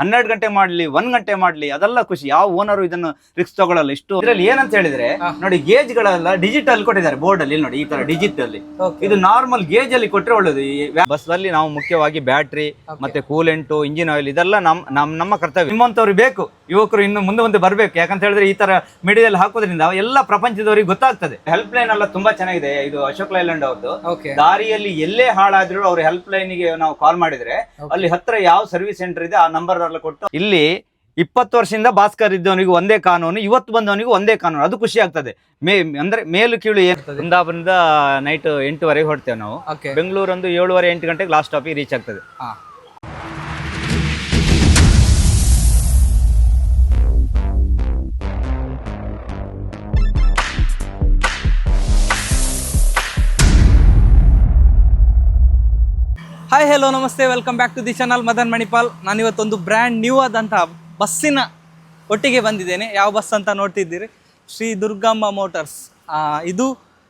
ಹನ್ನೆರಡು ಗಂಟೆ ಮಾಡ್ಲಿ ಒಂದ್ ಗಂಟೆ ಮಾಡ್ಲಿ ಅದೆಲ್ಲ ಖುಷಿ. ಯಾವ ಓನರ್ ಇದನ್ನು ರಿಕ್ಸ್ ತಗೊಳ್ಳಲ್ಲ ಇಷ್ಟು ಇದ್ರಲ್ಲಿ ಏನಂತ ಹೇಳಿದ್ರೆ ನೋಡಿ ಗೇಜ್ ಗಳೆಲ್ಲ ಡಿಜಿಟಲ್ ಕೊಟ್ಟಿದ್ದಾರೆ ಬೋರ್ಡ್ ಅಲ್ಲಿ ನೋಡಿ ಈ ತರ ಡಿಜಿಟಲ್ ಇದು ನಾರ್ಮಲ್ ಗೇಜ್ ಅಲ್ಲಿ ಕೊಟ್ರೆ ಒಳ್ಳೇದು. ಈ ಬಸ್ ಅಲ್ಲಿ ನಾವು ಮುಖ್ಯವಾಗಿ ಬ್ಯಾಟ್ರಿ ಮತ್ತೆ ಕೂಲೆಂಟು ಇಂಜಿನ್ ಆಯಿಲ್ ಇದೆಲ್ಲ ನಮ್ ನಮ್ ನಮ್ಮ ಕರ್ತವ್ಯ. ನಿಮ್ಮಂತವ್ರು ಬೇಕು. ಯುವಕರು ಇನ್ನು ಮುಂದೆ ಮುಂದೆ ಬರ್ಬೇಕು. ಯಾಕಂತ ಹೇಳಿದ್ರೆ ಈ ತರ ಮಿಡಿಯಲ್ಲಿ ಹಾಕೋದ್ರಿಂದ ಎಲ್ಲ ಪ್ರಪಂಚದವರಿಗೆ ಗೊತ್ತಾಗ್ತದೆ. ಹೆಲ್ಪ್ ಲೈನ್ ಎಲ್ಲ ತುಂಬಾ ಚೆನ್ನಾಗಿದೆ. ಇದು ಅಶೋಕ್ ಲೈಲ್ಯಾಂಡ್ ಅವ್ರದ್ದು ದಾರಿಯಲ್ಲಿ ಎಲ್ಲೇ ಹಾಳಾದ್ರೂ ಅವ್ರ ಹೆಲ್ಪ್ ಲೈನ್ಗೆ ನಾವು ಕಾಲ್ ಮಾಡಿದ್ರೆ ಅಲ್ಲಿ ಹತ್ರ ಯಾವ ಸರ್ವಿಸ್ ಸೆಂಟರ್ ಇದೆ ಆ ನಂಬರ್ ಕೊಟ್ಟು ಇಲ್ಲಿ ಇಪ್ಪತ್ತು ವರ್ಷದಿಂದ ಭಾಸ್ಕರ್ ಇದ್ದವನಿಗೆ ಒಂದೇ ಕಾನೂನು ಇವತ್ತು ಬಂದವನಿಗೂ ಒಂದೇ ಕಾನೂನು. ಅದು ಖುಷಿ ಆಗ್ತದೆ. ಮೇ ಅಂದ್ರೆ ಮೇಲು ಕೀಳು ಏನ್ ಬೃಂದಾವನದ ನೈಟ್ ಎಂಟುವರೆಗೆ ಹೊಡ್ತೇವೆ ನಾವು. ಬೆಂಗಳೂರು ಒಂದು ಏಳುವರೆ ಎಂಟು ಗಂಟೆಗೆ ಲಾಸ್ಟ್ ಸ್ಟಾಪಿಗೆ ರೀಚ್ ಆಗ್ತದೆ. ಹಾಯ್ ಹಲೋ ನಮಸ್ತೆ welcome back to the channel Madan Manipal. ನಾನು ಇವತ್ತೊಂದು ಬ್ರ್ಯಾಂಡ್ ನ್ಯೂ ಆದಂತಹ ಬಸ್ಸಿನ ಒಟ್ಟಿಗೆ ಬಂದಿದ್ದೇನೆ. ಯಾವ ಬಸ್ ಅಂತ ನೋಡ್ತಿದ್ದೀರಿ? ಶ್ರೀ ದುರ್ಗಮ್ಮ ಮೋಟರ್ಸ್ ಇದು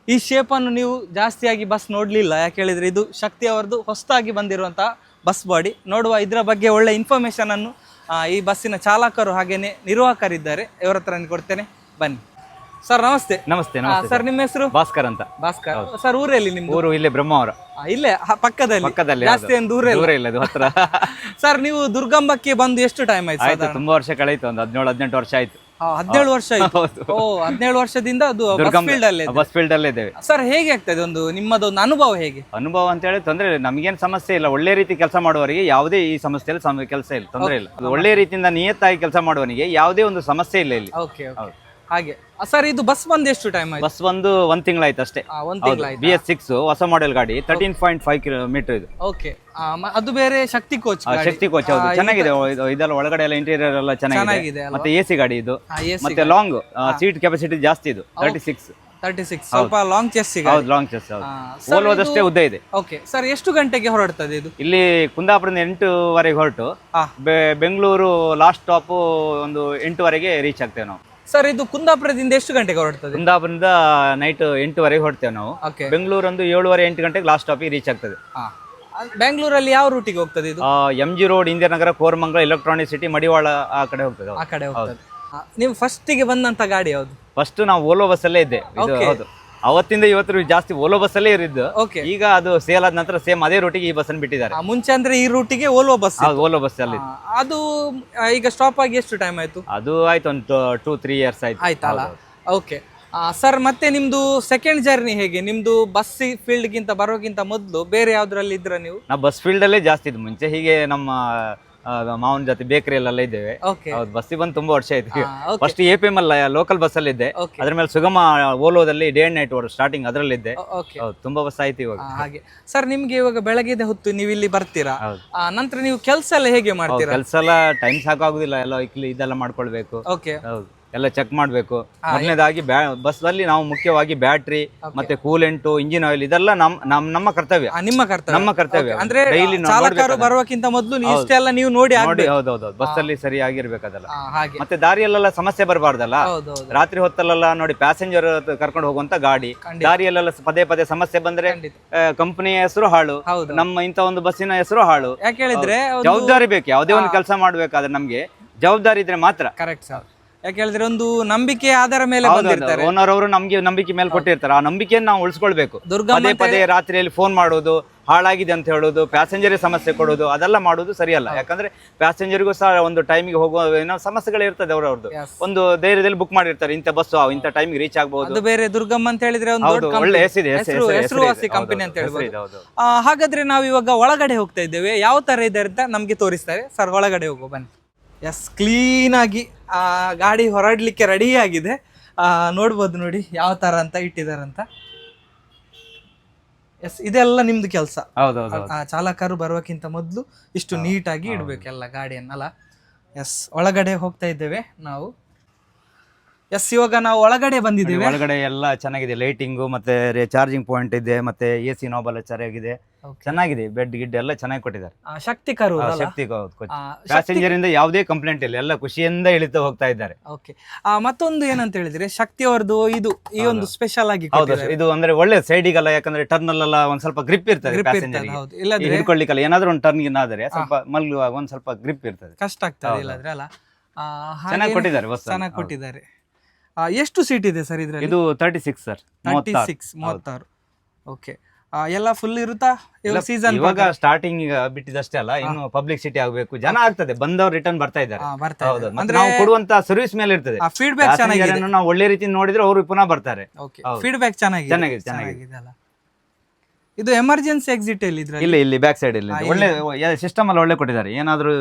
ಈ ಶೇಪನ್ನು ನೀವು ಜಾಸ್ತಿಯಾಗಿ ಬಸ್ ನೋಡಲಿಲ್ಲ. ಯಾಕೆ ಹೇಳಿದರೆ ಇದು ಶಕ್ತಿ ಅವರದ್ದು ಹೊಸದಾಗಿ ಬಂದಿರುವಂಥ ಬಸ್ ಬಾಡಿ ನೋಡುವ ಇದರ ಬಗ್ಗೆ ಒಳ್ಳೆ ಇನ್ಫಾರ್ಮೇಷನನ್ನು ಈ ಬಸ್ಸಿನ ಚಾಲಕರು ಹಾಗೆಯೇ ನಿರ್ವಾಹಕರಿದ್ದಾರೆ. ಇವರ ಹತ್ರ ಕೊಡ್ತೇನೆ. ಬನ್ನಿ. ಸರ್ ನಮಸ್ತೆ. ನಮಸ್ತೆ ನಮಸ್ತೆ ಸರ್ ನಿಮ್ಮ ಹೆಸರು? ಭಾಸ್ಕರ್ ಅಂತ. ಭಾಸ್ಕರ್. ಸರ್ ಊರಲ್ಲಿ ನಿಮ್ಮ ಊರು ಇಲ್ಲೇ ಬ್ರಹ್ಮಾವರ ಇಲ್ಲೇ ಪಕ್ಕದಲ್ಲಿ. ಪಕ್ಕದಲ್ಲಿ ಜಾಸ್ತಿ ಏನು ದೂರ ಇಲ್ಲ. ದೂರ ಇಲ್ಲ ಅದು ಹತ್ರ. ಸರ್ ನೀವು ದುರ್ಗಂಬಕ್ಕೆ ಬಂದು ಎಷ್ಟು ಟೈಮ್ ಆಯ್ತು ಆಯ್ತು ತುಂಬಾ ವರ್ಷ ಕಳೆಯಿತು ಒಂದು ಹದಿನೇಳು ಹದಿನೆಂಟು ವರ್ಷ ಆಯ್ತು. ಹದಿನೇಳು ವರ್ಷ. ಓ ಹದಿನೇಳು ವರ್ಷದಿಂದ ಅದು ಫೀಲ್ಡ್ ಅಲ್ಲೇ ಬಸ್ ಫೀಲ್ಡ್ ಅಲ್ಲೇ ಇದ್ದೇವೆ. ಸರ್ ಹೇಗೆ ಆಗ್ತದೆ ಒಂದು ನಿಮ್ಮದೊಂದು ಅನುಭವ ಹೇಗೆ? ಅನುಭವ ಅಂತ ಹೇಳಿ ತೊಂದರೆ ಇಲ್ಲ ನಮಗೇನು ಸಮಸ್ಯೆ ಇಲ್ಲ. ಒಳ್ಳೆ ರೀತಿ ಕೆಲಸ ಮಾಡುವವರಿಗೆ ಯಾವುದೇ ಈ ಸಮಸ್ಯೆಯಲ್ಲಿ ಕೆಲಸ ಇಲ್ಲ ತೊಂದರೆ ಇಲ್ಲ. ಒಳ್ಳೆ ರೀತಿಯಿಂದ ನಿಯತ್ತಾಗಿ ಕೆಲಸ ಮಾಡುವವನಿಗೆ ಯಾವುದೇ ಒಂದು ಸಮಸ್ಯೆ ಇಲ್ಲ ಇಲ್ಲಿ. ಓಕೆ ಹಾಗೆ. ಸರ್ ಇದು ಬಸ್ ಬಂದು ಎಷ್ಟು ಟೈಮ್ ಆಯ್ತು? ಬಸ್ ಒಂದು ಒಂದ್ ತಿಂಗಳಾಯ್ತು ಅಷ್ಟೇ. ಒಂದ್ ತಿಂಗಳಾಯ್ತು? ಬಿ ಎಸ್ ಸಿಕ್ಸ್ ಹೊಸ ಮಾಡೆಲ್ ಗಾಡಿ ತರ್ಟೀನ್ ಪಾಯಿಂಟ್ ಫೈವ್ ಕಿಲೋಮೀಟರ್ ಇದು. ಓಕೆ. ಅದು ಬೇರೆ ಶಕ್ತಿ ಕೋಚ್ ಶಕ್ತಿ ಕೋಚ್ ಹೌದು. ಚೆನ್ನಾಗಿದೆ. ಇದು- ಇದೆಲ್ಲ ಒಳಗಡೆ ಎಲ್ಲ ಇಂಟೀರಿಯರ್ ಎಲ್ಲ ಚೆನ್ನಾಗಿದೆ. ಮತ್ತೆ ಎ ಸಿ ಗಾಡಿ ಇದು. ಮತ್ತೆ ಲಾಂಗ್ ಸೀಟ್ ಕೆಪಾಸಿಟಿ ಜಾಸ್ತಿ ಇದು. ತರ್ಟಿ ಸಿಕ್ಸ್ ತರ್ಟಿ ಸಿಕ್ಸ್ ಸ್ವಲ್ಪ ಲಾಂಗ್ ಚೆಸ್ ಹೌದು ಲಾಂಗ್ ಚೆಸ್ ಆ, ಉದ್ದ ಇದೆ. ಓಕೆ. ಸರ್ ಎಷ್ಟು ಗಂಟೆಗೆ ಹೊರಡ್ತದೆ ಇದು? ಇಲ್ಲಿ ಕುಂದಾಪುರದಿಂದ ಎಂಟುವರೆಗೆ ಹೊರಟು. ಬೆಂಗಳೂರು ಲಾಸ್ಟ್ ಸ್ಟಾಪ್ ಒಂದು ಎಂಟುವರೆಗೆ ರೀಚ್ ಆಗ್ತೇವೆ ನಾವು. ಸರ್ ಇದು ಕುಂದಾಪುರದಿಂದ ಎಷ್ಟು ಗಂಟೆಗೆ ಹೊರಡ್ತದೆ? ಕುಂದಾಪುರದಿಂದ ನೈಟ್ ಎಂಟುವರೆಗೆ ಹೊರಡ್ತೇವೆ ನಾವು. ಓಕೆ ಬೆಂಗಳೂರೊಂದು ಏಳುವರೆ ಎಂಟು ಗಂಟೆಗೆ ಲಾಸ್ಟ್ ಸ್ಟಾಪಿಗೆ ರೀಚ್ ಆಗ್ತದೆ. ಬೆಂಗಳೂರಲ್ಲಿ ಯಾವ ರೂಟಿಗೆ ಹೋಗ್ತದೆ ಇದು? M G road Indiranagar Koramangala electronic city Madiwala ಆ ಕಡೆ ಹೋಗ್ತದೆ ಆ ಕಡೆ ಹೋಗ್ತದೆ. ನೀವು ಫಸ್ಟಿಗೆ ಬಂದಂತ ಗಾಡಿ ಯಾವುದು? ಫಸ್ಟ್ ನಾವು ಓಲೋ ಬಸ್ಸಲ್ಲೇ ಇದ್ದೆ. ಇದು. ಹೌದು. ಅವತ್ತಿಂದ ಇವತ್ತು ಜಾಸ್ತಿ ಓಲೋ ಬಸ್ ಅಲ್ಲೇ ಇರಿದ್ದು ಈಗ ಅದು ಸೇಲ್ ಆದ ನಂತರ ಸೇಮ್ ಅದೇ ರೂಟಿಗೆ ಈ ಬಸ್ಸನ್ನು ಬಿಟ್ಟಿದ್ದಾರೆ. ಮುಂಚೆ ಅಂದ್ರೆ ಈ ರೂಟಿಗೆ ಓಲೋ ಬಸ್ ಓಲೋ ಬಸ್ ಅಲ್ಲಿ ಅದು ಆ, ಈಗ ಸ್ಟಾಪ್ ಆಗಿ ಎಷ್ಟು ಟೈಮ್ ಆಯ್ತು? ಅದು ಆಯ್ತು ಒಂದು ಟೂ ತ್ರೀ ಇಯರ್ಸ್ ಆಯ್ತು. ಆಯ್ತಲ್ಲ ಓಕೆ ಸರ್ ಮತ್ತೆ ನಿಮ್ದು ಸೆಕೆಂಡ್ ಜರ್ನಿ ಹೇಗೆ? ನಿಮ್ದು ಬಸ್ ಫೀಲ್ಡ್ಗಿಂತ ಬರೋಕ್ಕಿಂತ ಮೊದಲು ಬೇರೆ ಯಾವ್ದ್ರಲ್ಲಿ ಇದ್ರ ನೀವು? ನಾವು ಬಸ್ ಫೀಲ್ಡ್ ಅಲ್ಲೇ ಜಾಸ್ತಿ ಇದ್ದು. ಮುಂಚೆ ಹೀಗೆ ನಮ್ಮ ಮಾವನ ಜೊತೆ ಬೇಕರಿಯಲ್ಲೆಲ್ಲ ಇದ್ದೇವೆ. ಓಕೆ ಹೌದು ಬಸ್ಸಿಗೆ ಬಂದು ತುಂಬಾ ವರ್ಷ ಆಯ್ತು. ಫಸ್ಟ್ ಎ ಪಿ ಎಂ ಅಲ್ಲ ಲೋಕಲ್ ಬಸ್ ಅಲ್ಲಿ ಇದ್ದೆ. ಅದ್ರ ಮೇಲೆ ಸುಗಮ ಓಲೋದಲ್ಲಿ ಡೇ ಅಂಡ್ ನೈಟ್ ಸ್ಟಾರ್ಟಿಂಗ್ ಅದ್ರಲ್ಲಿದ್ದೆ ಓಕೆ ಹೌದು ತುಂಬಾ ಬಸ್ ಆಯ್ತು ಇವಾಗ. ಹಾಗೆ. ಸರ್ ನಿಮ್ಗೆ ಇವಾಗ ಬೆಳಗ್ಗೆ ಹೊತ್ತು ನೀವು ಇಲ್ಲಿ ಬರ್ತೀರಾ? ಹೌದು. ಆ, ನಂತರ ನೀವು ಕೆಲಸ ಎಲ್ಲ ಹೇಗೆ ಮಾಡ್ತೀರಾ? ಕೆಲಸ ಎಲ್ಲ ಟೈಮ್ ಸಾಕಾಗುದಿಲ್ಲ ಎಲ್ಲ ಇಲ್ಲಿ ಇದೆಲ್ಲ ಮಾಡ್ಕೊಳ್ಬೇಕು. ಓಕೆ ಹೌದು. ಎಲ್ಲ ಚೆಕ್ ಮಾಡಬೇಕು. ಮೊದಲನೇದಾಗಿ ಬಸ್ ಅಲ್ಲಿ ನಾವು ಮುಖ್ಯವಾಗಿ ಬ್ಯಾಟ್ರಿ ಮತ್ತೆ ಕೂಲೆಂಟು ಇಂಜಿನ್ ಆಯಿಲ್ ಇದೆಲ್ಲ ನಮ್ ನಮ್ ನಮ್ಮ ಕರ್ತವ್ಯ. ನಿಮ್ಮ ಕರ್ತವ್ಯ. ನಮ್ಮ ಕರ್ತವ್ಯ. ಅಂದ್ರೆ ಡೈಲಿ ಚಾಲಕರು ಬರುವಕ್ಕಿಂತ ಮೊದಲು ನೀವು ಇಷ್ಟೆಲ್ಲ ನೀವು ನೋಡಿ ನೋಡಿ ಹೌದು ಹೌದೌದು ಬಸ್ ಅಲ್ಲಿ ಸರಿಯಾಗಿರ್ಬೇಕು ಅದೆಲ್ಲ ಆ, ಹಾಗೆ. ಮತ್ತೆ ದಾರಿಯಲ್ಲೆಲ್ಲ ಸಮಸ್ಯೆ ಬರಬಾರ್ದಲ್ಲ? ರಾತ್ರಿ ಹೊತ್ತಲ್ಲೆಲ್ಲ ನೋಡಿ ಪ್ಯಾಸೆಂಜರ್ ಕರ್ಕೊಂಡು ಹೋಗುವಂತ ಗಾಡಿ. ದಾರಿಯಲ್ಲೆಲ್ಲ ಪದೇ ಪದೇ ಸಮಸ್ಯೆ ಬಂದ್ರೆ ಕಂಪನಿ ಕಂಪನಿಯ ಹೆಸರು ಹಾಳು ನಮ್ಮ ಇಂತ ಒಂದು ಬಸ್ಸಿನ ಹೆಸರು ಹಾಳು. ಯಾಕೆ ಹೇಳಿದ್ರೆ ಜವಾಬ್ದಾರಿ ಬೇಕು ಯಾವುದೇ ಒಂದು ಕೆಲಸ ಮಾಡ್ಬೇಕಾದ್ರೆ ನಮ್ಗೆ ಜವಾಬ್ದಾರಿ ಇದ್ರೆ ಮಾತ್ರ. ಕರೆಕ್ಟ್ ಸರ್ ಯಾಕೆ ಹೇಳಿದ್ರೆ ಒಂದು ನಂಬಿಕೆ ಆಧಾರ ಮೇಲೆ ಬಂದಿರ್ತಾರೆ. ಓನರ್ ಅವರು ನಮ್ಗೆ ನಂಬಿಕೆ ಮೇಲೆ ಕೊಟ್ಟಿರ್ತಾರೆ. ಆ ನಂಬಿಕೆಯನ್ನು ನಾವು ಉಳಿಸ್ಕೊಳ್ಬೇಕು. ಪದೇ ಪದೇ ರಾತ್ರಿಯಲ್ಲಿ ಫೋನ್ ಮಾಡೋದು ಹಾಳಾಗಿದೆ ಅಂತ ಹೇಳೋದು ಪ್ಯಾಸೆಂಜರ್ ಸಮಸ್ಯೆ ಕೊಡೋದು ಅದೆಲ್ಲ ಮಾಡೋದು ಸರಿಯಲ್ಲ. ಯಾಕಂದ್ರೆ ಪ್ಯಾಸೆಂಜರ್ಗೂ ಸಹ ಒಂದು ಟೈಮಿಗೆ ಹೋಗುವ ಏನೋ ಸಮಸ್ಯೆಗಳು ಇರ್ತದೆ ಅವ್ರವ್ರದ್ದು ಒಂದು ಧೈರ್ಯದಲ್ಲಿ ಬುಕ್ ಮಾಡಿರ್ತಾರೆ. ಇಂಥ ಬಸ್ ಇಂಥ ಟೈಮಿಗೆ ರೀಚ್ ಆಗಬಹುದು ಬೇರೆ ದುರ್ಗಮ್ಮ ಅಂತ ಹೇಳಿದ್ರೆ ಒಂದು ದೊಡ್ಡ ಒಳ್ಳೆ ಹೆಸರಿದೆ ಹೆಸರು ಹೆಸರುವಾಸಿ ಕಂಪನಿ ಅಂತ ಹೇಳ್ಬೋದು. ಹಾಗಾದ್ರೆ ನಾವು ಇವಾಗ ಒಳಗಡೆ ಹೋಗ್ತಾ ಇದ್ದೇವೆ. ಯಾವ ತರ ಇದೆ ಅಂತ ನಮ್ಗೆ ತೋರಿಸ್ತಾರೆ. ಸರ್ ಒಳಗಡೆ ಹೋಗೋ ಬನ್ನಿ. ಎಸ್ ಕ್ಲೀನ್ ಆಗಿ ಆ ಗಾಡಿ ಹೊರಡ್ಲಿಕ್ಕೆ ರೆಡಿ ಆಗಿದೆ. ಆ, ನೋಡ್ಬೋದು ನೋಡಿ ಯಾವ ತರ ಅಂತ ಇಟ್ಟಿದಾರಂತ. ಎಸ್ ಇದೆಲ್ಲ ನಿಮ್ದು ಕೆಲಸ. ಆ ಚಾಲಕರು ಬರೋಕ್ಕಿಂತ ಮೊದಲು ಇಷ್ಟು ನೀಟಾಗಿ ಇಡಬೇಕೆಲ್ಲ ಗಾಡಿಯನ್ನಲ್ಲ. ಎಸ್ ಒಳಗಡೆ ಹೋಗ್ತಾ ಇದ್ದೇವೆ ನಾವು. ಎಸ್ ಇವಾಗ ನಾವು ಒಳಗಡೆ ಬಂದಿದ್ದೀವಿ. ಒಳಗಡೆ ಎಲ್ಲ ಚೆನ್ನಾಗಿದೆ. ಲೈಟಿಂಗು ಮತ್ತೆ ಚಾರ್ಜಿಂಗ್ ಪಾಯಿಂಟ್ ಇದೆ ಮತ್ತೆ ಎ ಸಿ ನೋಬಲ್ ಚೆನ್ನಾಗಿದೆ ಚೆನ್ನಾಗಿದೆ. ಬೆಡ್ ಗಿಡ್ ಎಲ್ಲ ಚೆನ್ನಾಗಿ ಕೊಟ್ಟಿದ್ದಾರೆ. ಶಕ್ತಿ ಕರು ಶಕ್ತಿ ಪ್ಯಾಸೆಂಜರ್ ಇಂದ ಯಾವುದೇ ಕಂಪ್ಲೇಂಟ್ ಇಲ್ಲ. ಎಲ್ಲ ಖುಷಿಯಿಂದ ಇಳಿತಾ ಹೋಗ್ತಾ ಇದ್ದಾರೆ. ಓಕೆ ಮತ್ತೊಂದು ಏನಂತ ಹೇಳಿದ್ರೆ ಶಕ್ತಿ ಅವರದು ಇದು ಈ ಒಂದು ಸ್ಪೆಷಲ್ ಆಗಿ. ಇದು ಅಂದ್ರೆ ಒಳ್ಳೆ ಸೈಡಿಗೆಲ್ಲ ಯಾಕಂದ್ರೆ ಟರ್ನ್ ಅಲ್ಲೆಲ್ಲ ಒಂದ್ ಸ್ವಲ್ಪ ಗ್ರಿಪ್ ಇರ್ತದೆ ಪ್ಯಾಸೆಂಜರ್ ಹಿಡ್ಕೊಳ್ಳಿಕ್ಕಲ್ಲ ಏನಾದ್ರೂ ಒಂದು ಟರ್ನ್ ಆದ್ರೆ ಸ್ವಲ್ಪ ಮಲ್ಗುವಾಗ ಒಂದ್ ಸ್ವಲ್ಪ ಗ್ರಿಪ್ ಇರ್ತದೆ. ಕಷ್ಟ ಆಗ್ತದೆ ಹೌದು. ಇಲ್ಲದ್ರೆ ಅಲ್ಲ? ಚೆನ್ನಾಗಿ ಕೊಟ್ಟಿದ್ದಾರೆ ಚೆನ್ನಾಗಿ ಕೊಟ್ಟಿದ್ದಾರೆ. ಎಷ್ಟು ಸೀಟ್ ಇದೆ ಸರ್ ಇದರಲ್ಲಿ? ಇದು thirty six sir thirty six ಮೂವತ್ತಾರು ಓಕೆ ಎಲ್ಲ ಫುಲ್ ಇರುತ್ತಾ? ಸೀಸನ್ ಇವಾಗ ಸ್ಟಾರ್ಟಿಂಗ್ ಬಿಟ್ಟಿದಷ್ಟೇ ಅಲ್ಲ ಇನ್ನು ಪಬ್ಲಿಕ್ ಸಿಟಿ ಆಗಬೇಕು. ಜನ ಆಗ್ತದೆ ಬಂದವ್ರು ರಿಟರ್ನ್ ಬರ್ತಾ ಇದ್ದಾರೆ. ಹೌದು. ಅಂದ್ರೆ ನಾವು ಕೊಡುವಂತ ಸರ್ವಿಸ್ ಮೇಲೆ ಇರ್ತದೆ. ಫೀಡ್ಬ್ಯಾಕ್ ಚೆನ್ನಾಗಿದೆ. ನಾವು ಒಳ್ಳೆ ರೀತಿ ನೋಡಿದ್ರೆ ಅವರು ಪುನಃ ಬರ್ತಾರೆ. ಫೀಡ್ಬ್ಯಾಕ್ ಚೆನ್ನಾಗಿದೆ. ಚೆನ್ನಾಗಿದೆ, ಚೆನ್ನಾಗಿದೆ. ಅಲ್ಲ. ಇದು ಎಮರ್ಜೆನ್ಸಿ ಎಕ್ಸಿಟ್ ಎಲ್ಲಿ ಇಲ್ಲಿ ಇಲ್ಲಿ ಬ್ಯಾಕ್ ಸೈಡ್ ಇಲ್ಲಿ ಒಳ್ಳೆ ಸಿಸ್ಟಮ್ ಅಲ್ಲಿ ಒಳ್ಳೆ ಕೊಟ್ಟಿದ್ದಾರೆ. ಏನಾದ್ರೂ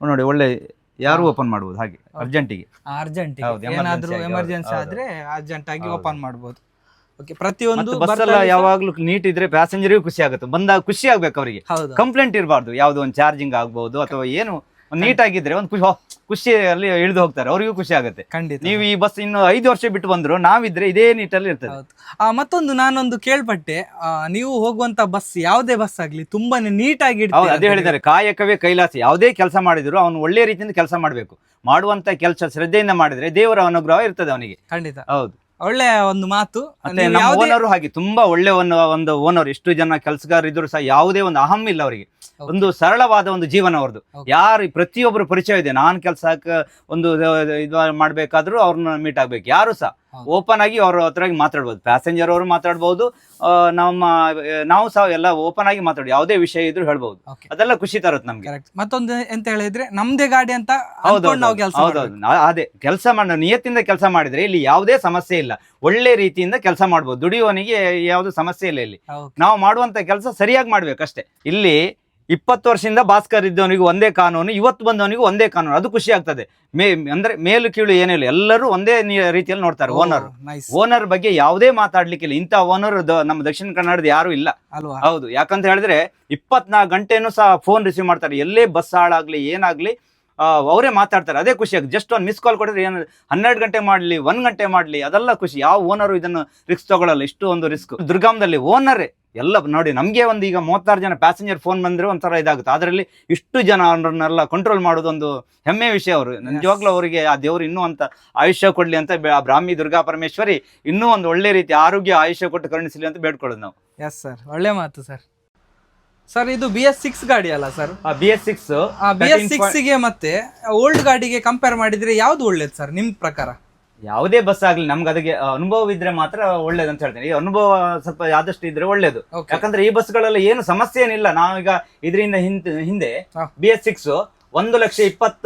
ನೋಡಿ ಒಳ್ಳೆ ಯಾರು ಓಪನ್ ಮಾಡಬಹುದು ಹಾಗೆ ಅರ್ಜೆಂಟಿಗೆ ಅರ್ಜೆಂಟ್ ಹೌದು, emergency ಏನಾದ್ರೂ ಆಗಿ, ಎಮರ್ಜೆನ್ಸಿ ಹೌದು. ಆದ್ರೆ ಅರ್ಜೆಂಟ್ ಆಗಿ ಹೌದು. ಓಪನ್ ಮಾಡಬಹುದು ಓಕೆ ಪ್ರತಿಯೊಂದು ಬಸ್ ಎಲ್ಲ ಬರ್ತಾ ಯಾವಾಗ್ಲೂ ನೀಟ್ ಇದ್ರೆ ಪ್ಯಾಸೆಂಜರ್ಗೂ ಖುಷಿ ಆಗುತ್ತೆ. ಬಂದಾಗ ಖುಷಿ ಆಗ್ಬೇಕು ಅವರಿಗೆ. ಹೌದು. ಕಂಪ್ಲೇಂಟ್ ಇರಬಾರ್ದು. ಯಾವ್ದು ಒಂದು ಚಾರ್ಜಿಂಗ್ ಆಗ್ಬಹುದು ಅಥವಾ ಏನು ನೀಟ್ ಆಗಿದ್ರೆ ಒಂದು ಖುಷಿ ಖುಷಿಯಲ್ಲಿ ಇಳಿದು ಹೋಗ್ತಾರೆ. ಅವರಿಗೂ ಖುಷಿ ಆಗುತ್ತೆ. ಖಂಡಿತ. ನೀವು ಈ ಬಸ್ ಇನ್ನು ಐದು ವರ್ಷ ಬಿಟ್ಟು ಬಂದ್ರು ನಾವಿದ್ರೆ ಇದೇ ನೀಟಲ್ಲಿ ಇರ್ತದೆ. ಹೌದು. ಆ, ಮತ್ತೊಂದು ನಾನೊಂದು ಕೇಳ್ಪಟ್ಟೆ. ಆ, ನೀವು ಹೋಗುವಂತ ಬಸ್ ಯಾವುದೇ ಬಸ್ ಆಗ್ಲಿ ತುಂಬಾನೇ ನೀಟಾಗಿ ಹೌದು ಅದೇ ಹೇಳಿದ್ದಾರೆ. ಕಾಯಕವೇ ಕೈಲಾಸ. ಯಾವುದೇ ಕೆಲಸ ಮಾಡಿದ್ರು ಅವನು ಒಳ್ಳೆ ರೀತಿಯಿಂದ ಕೆಲಸ ಮಾಡಬೇಕು. ಮಾಡುವಂತ ಕೆಲಸ ಶ್ರದ್ಧೆಯಿಂದ ಮಾಡಿದ್ರೆ ದೇವರ ಅನುಗ್ರಹ ಇರ್ತದೆ ಅವನಿಗೆ. ಖಂಡಿತ. ಹೌದು. ಒಳ್ಳೆ ಒಂದು ಮಾತು. ಮತ್ತೆ ನೀವು ನಮ್ಮ ಯಾವುದೇ- ಓನರು ಹಾಗೆ ತುಂಬಾ ಒಳ್ಳೆ ಒಂದು ಒಂದು ಓನರ್ ಎಷ್ಟು ಜನ ಕೆಲಸಗಾರ ಇದ್ರು ಸಹ ಯಾವುದೇ ಒಂದು ಅಹಂ ಇಲ್ಲ ಅವರಿಗೆ. ಒಂದು ಸರಳವಾದ ಒಂದು ಜೀವನ ಅವ್ರದ್ದು Okay. ಯಾರು ಪ್ರತಿಯೊಬ್ಬರು ಪರಿಚಯ ಇದೆ. ನಾನು ಕೆಲಸ ಒಂದು ಇದು ಮಾಡ್ಬೇಕಾದ್ರೂ ಅವ್ರನ್ನ ಮೀಟ್ ಆಗ್ಬೇಕು. ಯಾರು ಸಹ. ಓಪನ್ ಆಗಿ ಅವ್ರ ಹತ್ರ ಮಾತಾಡ್ಬೋದು. ಪ್ಯಾಸೆಂಜರ್ ಅವರು ಮಾತಾಡ್ಬೋದು ನಮ್ಮ ನಾವು ಸಹ ಎಲ್ಲ ಓಪನ್ ಆಗಿ ಮಾತಾಡಿ ಯಾವುದೇ ವಿಷಯ ಇದ್ರು ಹೇಳ್ಬಹುದು. ಅದೆಲ್ಲ ಖುಷಿ ತರುತ್ತೆ ನಮ್ಗೆ. ಮತ್ತೊಂದು ಎಂತ ಹೇಳಿದ್ರೆ ನಮ್ದೇ ಗಾಡಿ ಅಂತ ಅದೇ ಕೆಲಸ ಮಾಡೋ ನಿಯತ್ತಿಂದ ಕೆಲಸ ಮಾಡಿದ್ರೆ ಇಲ್ಲಿ ಯಾವುದೇ ಸಮಸ್ಯೆ ಇಲ್ಲ. ಒಳ್ಳೆ ರೀತಿಯಿಂದ ಕೆಲಸ ಮಾಡ್ಬೋದು. ದುಡಿಯುವವನಿಗೆ ಯಾವುದು ಸಮಸ್ಯೆ ಇಲ್ಲ ಇಲ್ಲಿ. ನಾವು ಮಾಡುವಂತ ಕೆಲಸ ಸರಿಯಾಗಿ ಮಾಡ್ಬೇಕಷ್ಟೇ. ಇಲ್ಲಿ ಇಪ್ಪತ್ತು ವರ್ಷದಿಂದ ಭಾಸ್ಕರ್ ಇದ್ದವನಿಗೂ ಒಂದೇ ಕಾನೂನು ಇವತ್ತು ಬಂದವನಿಗೂ ಒಂದೇ ಕಾನೂನು ಅದು ಖುಷಿ ಆಗ್ತದೆ. ಮೇ ಅಂದ್ರೆ ಮೇಲು ಕೀಳು ಏನಿಲ್ಲ ಎಲ್ಲರೂ ಒಂದೇ ರೀತಿಯಲ್ಲಿ ನೋಡ್ತಾರೆ ಓನರ್. ಓನರ್ ಬಗ್ಗೆ ಯಾವುದೇ ಮಾತಾಡ್ಲಿಕ್ಕಿಲ್ಲ ಇಂಥ ಓನರ್ ನಮ್ಮ ದಕ್ಷಿಣ ಕನ್ನಡದ ಯಾರು ಇಲ್ಲ. ಹೌದು ಯಾಕಂತ ಹೇಳಿದ್ರೆ ಇಪ್ಪತ್ನಾಲ್ಕು ಗಂಟೆನೂ ಸಹ ಫೋನ್ ರಿಸೀವ್ ಮಾಡ್ತಾರೆ ಎಲ್ಲೇ ಬಸ್ ಹಾಳಾಗ್ಲಿ ಏನಾಗ್ಲಿ ಅವರೇ ಮಾತಾಡ್ತಾರೆ ಅದೇ ಖುಷಿ ಆಗುತ್ತೆ. ಜಸ್ಟ್ ಒಂದು ಮಿಸ್ ಕಾಲ್ ಕೊಡಿದ್ರೆ ಏನು ಹನ್ನೆರಡು ಗಂಟೆ ಮಾಡಲಿ ಒಂದು ಗಂಟೆ ಮಾಡಲಿ ಅದೆಲ್ಲ ಖುಷಿ. ಯಾವ ಓನರು ಇದನ್ನು ರಿಸ್ಕ್ ತಗೊಳ್ಳಲ್ಲ ಇಷ್ಟು ಒಂದು ರಿಸ್ಕ್ ದುರ್ಗಾಮದಲ್ಲಿ ಓನರೇ. ಎಲ್ಲ ನೋಡಿ ನಮಗೆ ಒಂದು ಈಗ ಮೂವತ್ತಾರು ಜನ ಪ್ಯಾಸೆಂಜರ್ ಫೋನ್ ಬಂದರೆ ಒಂಥರ ಇದಾಗುತ್ತೆ. ಅದರಲ್ಲಿ ಇಷ್ಟು ಜನ ಅವರನ್ನೆಲ್ಲ ಕಂಟ್ರೋಲ್ ಮಾಡೋದೊಂದು ಹೆಮ್ಮೆ ವಿಷಯ ಅವರು. ನಿಜವಾಗ್ಲೂ ಅವರಿಗೆ ಆ ದೇವರು ಇನ್ನೂ ಅಂತ ಆಯುಷ್ಯ ಕೊಡ್ಲಿ ಅಂತ ಬ್ರಾಹ್ಮಿ ದುರ್ಗಾ ಪರಮೇಶ್ವರಿ ಇನ್ನೂ ಒಂದು ಒಳ್ಳೆ ರೀತಿ ಆರೋಗ್ಯ ಆಯುಷ್ಯ ಕೊಟ್ಟು ಕರುಣಿಸಲಿ ಅಂತ ಬೇಡ್ಕೊಳ್ಳೋದು ನಾವು. ಎಸ್ ಸರ್ ಒಳ್ಳೆ ಮಾತು ಸರ್ ಸರ್ ಇದು ಬಿ ಎಸ್ ಸಿಕ್ಸ್ ಗಾಡಿ ಅಲ್ಲ sir B S six B S ಸಿಕ್ಸ್ಗೆ ಮತ್ತೆ ಓಲ್ಡ್ ಗಾಡಿಗೆ ಕಂಪೇರ್ ಮಾಡಿದ್ರೆ ಯಾವ್ದು ಒಳ್ಳೇದು ಸರ್ ನಿಮ್ ಪ್ರಕಾರ? ಯಾವುದೇ ಬಸ್ ಆಗ್ಲಿ ನಮ್ಗೆ ಅದಕ್ಕೆ ಅನುಭವ ಇದ್ರೆ ಮಾತ್ರ ಒಳ್ಳೇದು ಅಂತ ಹೇಳ್ತೀನಿ. ಈ ಅನುಭವ ಸ್ವಲ್ಪ ಆದಷ್ಟು ಇದ್ರೆ ಒಳ್ಳೇದು. Okay. ಯಾಕಂದ್ರೆ ಈ ಬಸ್ಗಳೆಲ್ಲ ಏನು ಸಮಸ್ಯೆ ಏನಿಲ್ಲ. ನಾವೀಗ ಇದರಿಂದ ಹಿಂದೆ ಹಾ. ಬಿ ಎಸ್ ಸಿಕ್ಸ್ ಒಂದು ಲಕ್ಷ ಇಪ್ಪತ್ತ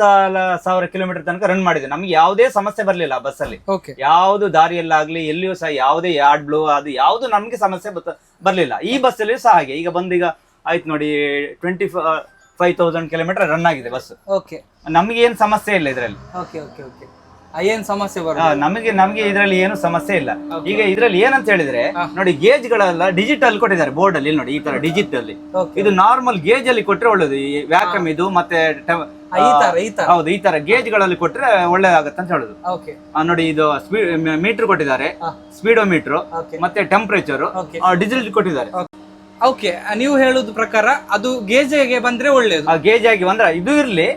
ಸಾವಿರ ಕಿಲೋಮೀಟರ್ ತನಕ ರನ್ ಮಾಡಿದೆ ನಮ್ಗೆ ಯಾವುದೇ ಸಮಸ್ಯೆ ಬರಲಿಲ್ಲ ಬಸ್ ಅಲ್ಲಿ. ಓಕೆ ಯಾವ್ದು ದಾರಿಯಲ್ಲಾಗ್ಲಿ ಎಲ್ಲಿಯೂ ಸಹ ಯಾವುದೇ ಯಾರ್ಡ್ ಬ್ಲೂ ಅದು ಯಾವುದು ನಮ್ಗೆ ಸಮಸ್ಯೆ ಬತ್ತ- ಬರ್ಲಿಲ್ಲ. ಈ ಬಸ್ ಅಲ್ಲಿಯೂ ಸಹ ಹಾಗೆ. ಈಗ ಬಂದೀಗ ಆಯ್ತು ನೋಡಿ twenty five thousand kilometre run ಆಗಿದೆ ಬಸ್ ಓಕೆ ನಮ್ಗೆ ಏನು ಸಮಸ್ಯೆ ಇಲ್ಲ ಇದರಲ್ಲಿ. ಓಕೆ ಓಕೆ ಓಕೆ ಏನ್ ಸಮಸ್ಯೆ ನಮಗೆ ನಮಗೆ ಇದರಲ್ಲಿ ಏನು ಸಮಸ್ಯೆ ಇಲ್ಲ. ಈಗ ಇದರಲ್ಲಿ ಏನಂತ ಹೇಳಿದ್ರೆ ನೋಡಿ ಗೇಜ್ ಗಳೆಲ್ಲ ಡಿಜಿಟಲ್ ಕೊಟ್ಟಿದ್ದಾರೆ ಬೋರ್ಡ್ ಅಲ್ಲಿ ನೋಡಿ ಈ ತರ ಡಿಜಿಟಲ್ ಇದು ನಾರ್ಮಲ್ ಗೇಜ್ ಅಲ್ಲಿ ಕೊಟ್ರೆ ಒಳ್ಳೇದು ಈ ವ್ಯಾಕಮ್ ಇದು ಮತ್ತೆ ಟೆ- ಈ ತರ ಹೌದು ಈ ತರ ಗೇಜ್ಗಳಲ್ಲಿ ಕೊಟ್ರೆ ಒಳ್ಳೇದಾಗತ್ತೆ ಅಂತ ಹೇಳುದು. ನೋಡಿ ಇದು ಸ್ಪೀಡ್ ಮೀಟರ್ ಕೊಟ್ಟಿದ್ದಾರೆ. ಸ್ಪೀಡೋ ಮೀಟರ್ ಮತ್ತೆ ಟೆಂಪರೇಚರ್ ಡಿಜಿಟಲ್ ಕೊಟ್ಟಿದ್ದಾರೆ. ಓಕೆ ನೀವು ಹೇಳುದ ಪ್ರಕಾರ ಅದು ಗೇಜೆಗೆ ಬಂದ್ರೆ ಒಳ್ಳೇದು. ಆ ಗೇಜ್ ಆಗಿ ಬಂದ್ರೆ ಇದು ಇರ್ಲಿ.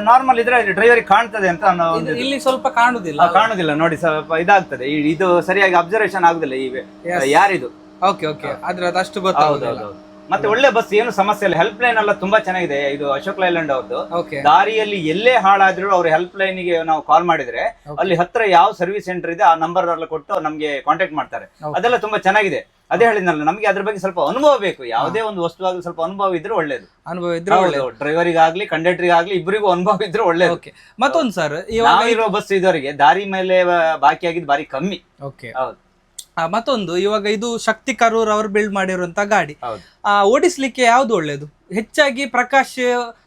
ನಾರ್ಮಲ್ ಇದ್ರೆ ಡ್ರೈವರ್ ಕಾಣ್ತದೆ ಅಂತ ಒಂದು ಇಲ್ಲಿ ಸ್ವಲ್ಪ ಕಾಣುದಿಲ್ಲ. ಆ, ಕಾಣುದಿಲ್ಲ ನೋಡಿ ಸ್ವಲ್ಪ ಇದಾಗ್ತದೆ. ಈ- ಇದು ಸರಿಯಾಗಿ ಅಬ್ಸರ್ವೇಷನ್ ಆಗುದಿಲ್ಲ ಈ. ಯಾರಿದು? ಓಕೆ ಓಕೆ ಅದಷ್ಟು ಹೌದು ಗೊತ್ತಾಗುದಿಲ್ಲ. ಮತ್ತೆ ಒಳ್ಳೆ ಬಸ್ ಏನು ಸಮಸ್ಯೆ ಇಲ್ಲ. ಹೆಲ್ಪ್ ಲೈನ್ ಎಲ್ಲ ತುಂಬಾ ಚೆನ್ನಾಗಿದೆ. ಇದು ಅಶೋಕ್ ಲೈಲ್ಯಾಂಡ್ ಅವ್ರದ್ದು ಓಕೆ ದಾರಿಯಲ್ಲಿ ಎಲ್ಲೇ ಹಾಳಾದ್ರೂ ಅವ್ರ ಹೆಲ್ಪ್ ಲೈನ್ಗೆ ನಾವು ಕಾಲ್ ಮಾಡಿದ್ರೆ ಅಲ್ಲಿ ಹತ್ರ ಯಾವ ಸರ್ವಿಸ್ ಸೆಂಟರ್ ಇದೆ ಆ ನಂಬರ್ ಎಲ್ಲ ಕೊಟ್ಟು ನಮ್ಗೆ ಕಾಂಟ್ಯಾಕ್ಟ್ ಮಾಡ್ತಾರೆ. ಅದೆಲ್ಲ ತುಂಬಾ ಚೆನ್ನಾಗಿದೆ. ಅದೇ ಹೇಳಿದ್ನಲ್ಲ ನಮ್ಗೆ ಅದ್ರ ಬಗ್ಗೆ ಸ್ವಲ್ಪ ಅನುಭವ ಬೇಕು. ಯಾವುದೇ ಒಂದು ವಸ್ತು ಆಗಲಿ ಸ್ವಲ್ಪ ಅನುಭವ ಇದ್ರೆ ಒಳ್ಳೇದು. ಅನುಭವ ಇದ್ರೆ ಒಳ್ಳೇದು. ಡ್ರೈವರಿಗಾಗ್ಲಿ ಕಂಡಕ್ಟರಿಗಾಗ್ಲಿ ಇಬ್ಬರಿಗೂ ಅನುಭವ ಇದ್ರೆ ಒಳ್ಳೇದು. ಓಕೆ ಮತ್ತೊಂದು ಸರ್ ಇವಾಗ ನಾವಿರೋ ಬಸ್ ಇದ್ದವರಿಗೆ ದಾರಿ ಮೇಲೆ ಬಾಕಿ ಆಗಿದ್ದು ಬಾರಿ ಕಮ್ಮಿ. ಓಕೆ ಹೌದು. ಮತ್ತೊಂದು ಇವಾಗ ಇದು ಶಕ್ತಿ ಕರೂರ್ ಅವರು ಬಿಲ್ಡ್ ಮಾಡಿರುವಂತ ಗಾಡಿ. ಆ, ಓಡಿಸ್ಲಿಕ್ಕೆ ಯಾವ್ದು ಒಳ್ಳೇದು? ಹೆಚ್ಚಾಗಿ ಪ್ರಕಾಶ್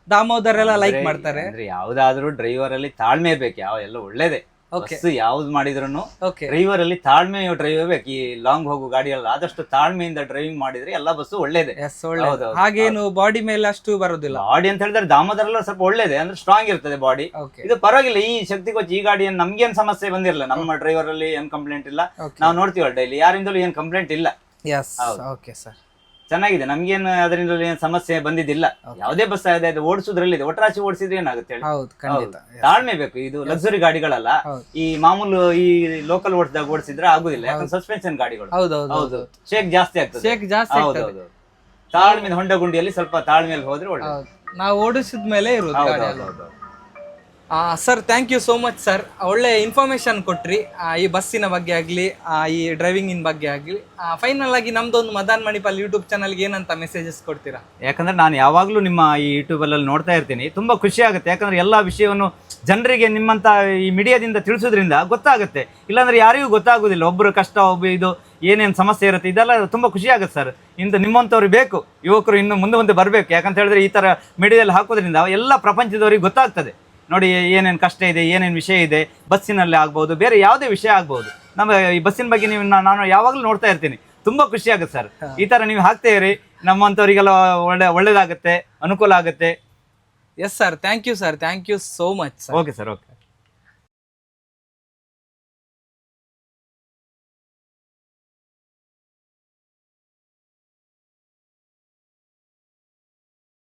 ದಾಮೋದರ್ ಎಲ್ಲ ಲೈಕ್ ಮಾಡ್ತಾರೆ. ಯಾವ್ದಾದ್ರು ಯಾವ್ದಾದ್ರೂ ಡ್ರೈವರ್ ಅಲ್ಲಿ ತಾಳ್ಮೆ ಬೇಕು ಯಾವ ಎಲ್ಲ ಒಳ್ಳೇದೇ. ಬಸ್ ಯಾವ್ದು ಮಾಡಿದ್ರು ಓಕೆ ಡ್ರೈವರ್ ಅಲ್ಲಿ ತಾಳ್ಮೆ ಡ್ರೈವರ್ ಬೇಕು. ಈ ಲಾಂಗ್ ಹೋಗೋ ಗಾಡಿಯಲ್ಲ ಆದಷ್ಟು ತಾಳ್ಮೆಯಿಂದ ಡ್ರೈವಿಂಗ್ ಮಾಡಿದ್ರೆ ಎಲ್ಲ ಬಸ್ ಒಳ್ಳೇದೆ. ಹಾಗೇನು ಬಾಡಿ ಮೇಲೆ ಅಷ್ಟು ಬರೋದಿಲ್ಲ. ಬಾಡಿ ಅಂತ ಹೇಳಿದ್ರೆ ದಾಮೋದರ ಸ್ವಲ್ಪ ಒಳ್ಳೇದೆ ಅಂದ್ರೆ ಸ್ಟ್ರಾಂಗ್ ಇರ್ತದೆ ಬಾಡಿ ಇದು ಪರವಾಗಿಲ್ಲ ಈ ಶಕ್ತಿ ಕೋಚ್ ಈ ಗಾಡಿ ಏನ್ ನಮ್ಗೇನ್ ಸಮಸ್ಯೆ ಬಂದಿರಲ್ಲ ನಮ್ಮ ಡ್ರೈವರ್ ಅಲ್ಲಿ ಏನ್ ಕಂಪ್ಲೇಂಟ್ ಇಲ್ಲ. ನಾವು ನೋಡ್ತೀವಲ್ಲ ಡೈಲಿ ಯಾರಿಂದಲೂ ಏನ್ ಕಂಪ್ಲೇಂಟ್ ಇಲ್ಲ. ಓಕೆ ಸರ್ ಚೆನ್ನಾಗಿದೆ. ನಮ್ಗೇನು ಅದರಿಂದ ಏನ್ ಸಮಸ್ಯೆ ಬಂದಿದ್ದಿಲ್ಲ. ಯಾವುದೇ ಬಸ್ ಅದೇ ಅದು ಓಡಿಸೋದ್ರಲ್ಲಿ ಒಟ್ರಾಚಿ ಓಡಿಸಿದ್ರೆ ಏನಾಗುತ್ತೆ ಹೇಳಿ ಹೌದು. ಖಂಡಿತ. ಹೌದು. ತಾಳ್ಮೆ ಬೇಕು. ಇದು ಲಕ್ಸುರಿ ಗಾಡಿಗಳಲ್ಲ. ಹೌದು. ಈ ಮಾಮೂಲು ಈ ಲೋಕಲ್ ಓಡಿಸಿದಾಗ ಓಡಿಸಿದ್ರೆ ಆಗುದಿಲ್ಲ. ಯಾಕಂದ್ರೆ ಸಸ್ಪೆನ್ಷನ್ ಗಾಡಿಗಳು. ಹೌದು ಹೌದು ಶೇಕ್ ಜಾಸ್ತಿ ಆಗ್ತದೆ. ಶೇಕ್ ಜಾಸ್ತಿ ಹೌದು ಆಗ್ತದೆ. ಹೌದು ತಾಳ್ಮೆ ಹೊಂಡ ಗುಂಡಿಯಲ್ಲಿ ಸ್ವಲ್ಪ ತಾಳ್ಮೆಯಲ್ಲಿ ಹೋದ್ರೆ ಒಳ್ಳೆ ಹೌದು. ನಾವು ಓಡಿಸಿದ ಮೇಲೆ ಇರೋದು ಗಾಡಿ ಎಲ್ಲ. ಹೌದು. Sir thank you so much sir ಒಳ್ಳೆ ಇನ್ಫಾರ್ಮೇಶನ್ ಕೊಟ್ರಿ. ಈ ಬಸ್ಸಿನ ಬಗ್ಗೆ ಆಗಲಿ ಈ ಡ್ರೈವಿಂಗಿನ ಬಗ್ಗೆ ಆಗಲಿ. ಫೈನಲ್ ಆಗಿ ನಮ್ದೊಂದು ಮದನ್ ಮಣಿಪಾಲ್ ಯೂಟ್ಯೂಬ್ ಚಾನಲ್ಗೆ ಏನಂತ ಮೆಸೇಜಸ್ ಕೊಡ್ತೀರಾ? ಯಾಕಂದ್ರೆ ನಾನು ಯಾವಾಗಲೂ ನಿಮ್ಮ ಈ ಯೂಟ್ಯೂಬಲ್ಲಿ ನೋಡ್ತಾ ಇರ್ತೀನಿ. ತುಂಬ ಖುಷಿ ಆಗುತ್ತೆ. ಯಾಕಂದ್ರೆ ಎಲ್ಲ ವಿಷಯವನ್ನು ಜನರಿಗೆ ನಿಮ್ಮಂತ ಈ ಮೀಡಿಯಾದಿಂದ ತಿಳಿಸೋದ್ರಿಂದ ಗೊತ್ತಾಗುತ್ತೆ. ಇಲ್ಲಾಂದ್ರೆ ಯಾರಿಗೂ ಗೊತ್ತಾಗೋದಿಲ್ಲ. ಒಬ್ಬರು ಕಷ್ಟ ಒಬ್ಬ ಇದು, ಏನೇನು ಸಮಸ್ಯೆ ಇರುತ್ತೆ, ಇದೆಲ್ಲ ತುಂಬ ಖುಷಿ ಆಗುತ್ತೆ ಸರ್ ಇಂದು ನಿಮ್ಮಂಥವ್ರು ಬೇಕು. ಯುವಕರು ಇನ್ನು ಮುಂದೆ ಮುಂದೆ ಬರಬೇಕು. ಯಾಕಂತ ಹೇಳಿದ್ರೆ ಈ ಥರ ಮೀಡಿಯಾದಲ್ಲಿ ಹಾಕೋದ್ರಿಂದ ಎಲ್ಲ ಪ್ರಪಂಚದವರಿಗೆ ಗೊತ್ತಾಗ್ತದೆ. ನೋಡಿ ಏನೇನು ಕಷ್ಟ ಇದೆ ಏನೇನು ವಿಷಯ ಇದೆ ಬಸ್ಸಿನಲ್ಲಿ ಆಗ್ಬೋದು ಬೇರೆ ಯಾವುದೇ ವಿಷಯ ಆಗ್ಬೋದು. ನಮ್ಮ ಈ ಬಸ್ಸಿನ ಬಗ್ಗೆ ನೀವು ನಾನು ಯಾವಾಗಲೂ ನೋಡ್ತಾ ಇರ್ತೀನಿ. ತುಂಬಾ ಖುಷಿ ಆಗುತ್ತೆ ಸರ್. ಈ ತರ ನೀವು ಹಾಕ್ತಾ ಇರಿ. ನಮ್ಮಂಥವರಿಗೆಲ್ಲ ಒಳ್ಳೆ ಒಳ್ಳೇದಾಗುತ್ತೆ ಅನುಕೂಲ ಆಗುತ್ತೆ. Yes sir thank you sir thank you so much okay sir okay